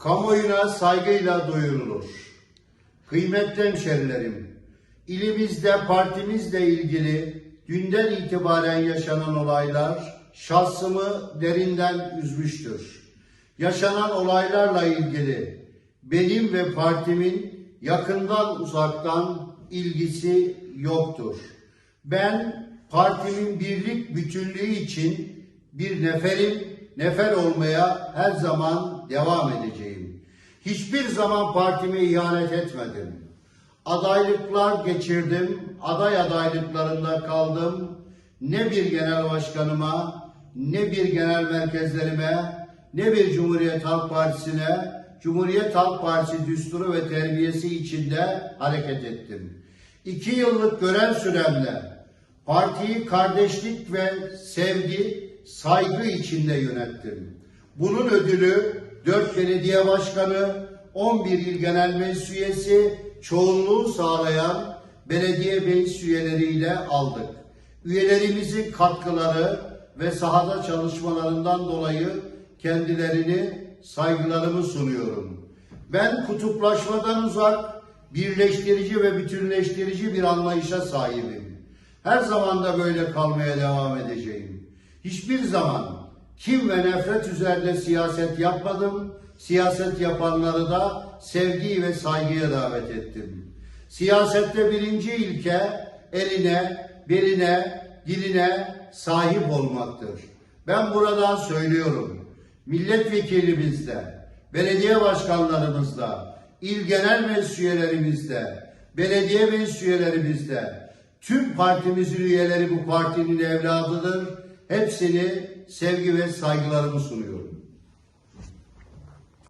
kamuoyuna saygıyla duyurulur. Kıymetli hemşerilerim, ilimizde partimizle ilgili dünden itibaren yaşanan olaylar şahsımı derinden üzmüştür. Yaşanan olaylarla ilgili benim ve partimin yakından uzaktan ilgisi yoktur. Ben partimin birlik bütünlüğü için bir neferim, nefer olmaya her zaman devam edeceğim. Hiçbir zaman partime ihanet etmedim. Adaylıklar geçirdim, aday adaylıklarında kaldım. Ne bir genel başkanıma, ne bir genel merkezlerime, ne bir Cumhuriyet Halk Partisi'ne, Cumhuriyet Halk Partisi düsturu ve terbiyesi içinde hareket ettim. İki yıllık görev süremle partiyi kardeşlik ve sevgi, saygı içinde yönettim. Bunun ödülü 4 belediye başkanı, 11 il genel meclis üyesi, çoğunluğu sağlayan belediye meclis üyeleriyle aldık. Üyelerimizin katkıları ve sahada çalışmalarından dolayı kendilerini saygılarımı sunuyorum. Ben kutuplaşmadan uzak, birleştirici ve bütünleştirici bir anlayışa sahibim. Her zaman da böyle kalmaya devam edeceğim. Hiçbir zaman kim ve nefret üzerinde siyaset yapmadım. Siyaset yapanları da sevgi ve saygıya davet ettim. Siyasette birinci ilke eline, beline, diline sahip olmaktır. Ben buradan söylüyorum. Milletvekilimizde, belediye başkanlarımızda, il genel meclis belediye meclis üyelerimizde, tüm partimizin üyeleri bu partinin evladıdır. Hepsini sevgi ve saygılarımı sunuyorum.